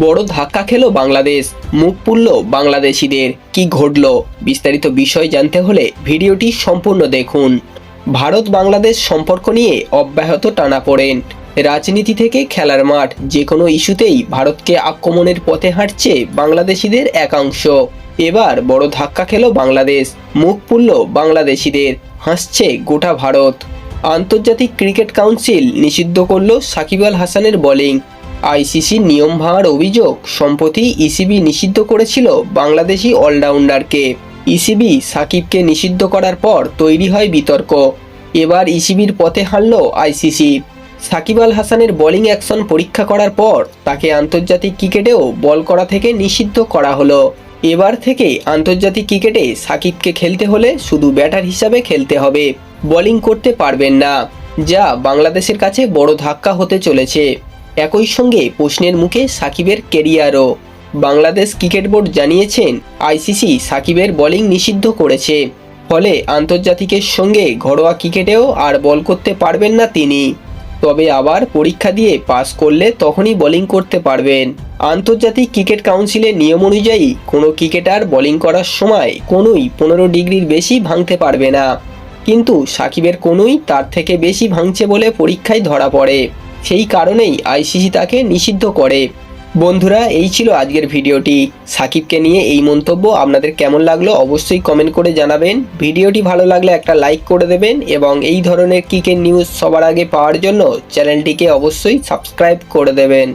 বড় ধাক্কা খেলো বাংলাদেশ, মুখ পুড়ল বাংলাদেশিদের। কি ঘটল? বিস্তারিত বিষয় জানতে হলে ভিডিওটি সম্পূর্ণ দেখুন। ভারত বাংলাদেশ সম্পর্ক নিয়ে অব্যাহত টানাপোড়েন রাজনীতি থেকে খেলার মাঠ যে কোনো ইস্যুতেই ভারতকে আক্রমণের পথে হাঁটছে বাংলাদেশিদের একাংশ। এবার বড় ধাক্কা খেলো বাংলাদেশ, মুখ পুড়ল বাংলাদেশিদের, হাসছে গোটা ভারত। আন্তর্জাতিক ক্রিকেট কাউন্সিল নিষিদ্ধ করল সাকিব আল হাসানের বোলিং আইসিসির নিয়ম ভাঙার অভিযোগ সম্প্রতি ইসিবি নিষিদ্ধ করেছিল বাংলাদেশি অলরাউন্ডারকে। ইসিবি সাকিবকে নিষিদ্ধ করার পর তৈরি হয় বিতর্ক। এবার ইসিবির পথে হারল আইসিসি। সাকিব আল হাসানের বোলিং অ্যাকশন পরীক্ষা করার পর তাকে আন্তর্জাতিক ক্রিকেটেও বল করা থেকে নিষিদ্ধ করা হলো। এবার থেকে আন্তর্জাতিক ক্রিকেটে সাকিবকে খেলতে হলে শুধু ব্যাটার হিসাবে খেলতে হবে। বোলিং করতে পারবেন না, যা বাংলাদেশের কাছে বড় ধাক্কা হতে চলেছে। একই সঙ্গে প্রশ্নের মুখে সাকিবের কেরিয়ারও। বাংলাদেশ ক্রিকেট বোর্ড জানিয়েছেন, আইসিসি সাকিবের বোলিং নিষিদ্ধ করেছে। ফলে আন্তর্জাতিকের সঙ্গে ঘরোয়া ক্রিকেটেও আর বল করতে পারবেন না তিনি। তবে আবার পরীক্ষা দিয়ে পাস করলে তখনই বোলিং করতে পারবেন। আন্তর্জাতিক ক্রিকেট কাউন্সিলের নিয়ম অনুযায়ী, কোনো ক্রিকেটার বোলিং করার সময় কোনোই পনেরো ডিগ্রির বেশি ভাঙতে পারবে না। কিন্তু সাকিবের কোনোই তার থেকে বেশি ভাঙছে বলে পরীক্ষায় ধরা পড়ে। সেই কারণেই আইসিসি তাকে নিষিদ্ধ করে। বন্ধুরা, এই ছিল আজকের ভিডিওটি। সাকিবকে নিয়ে এই মন্তব্য আপনাদের কেমন লাগল অবশ্যই কমেন্ট করে জানাবেন। ভিডিওটি ভালো লাগলে একটা লাইক করে দেবেন এবং এই ধরনের কিকের নিউজ সবার আগে পাওয়ার জন্য চ্যানেলটিকে অবশ্যই সাবস্ক্রাইব করে দেবেন।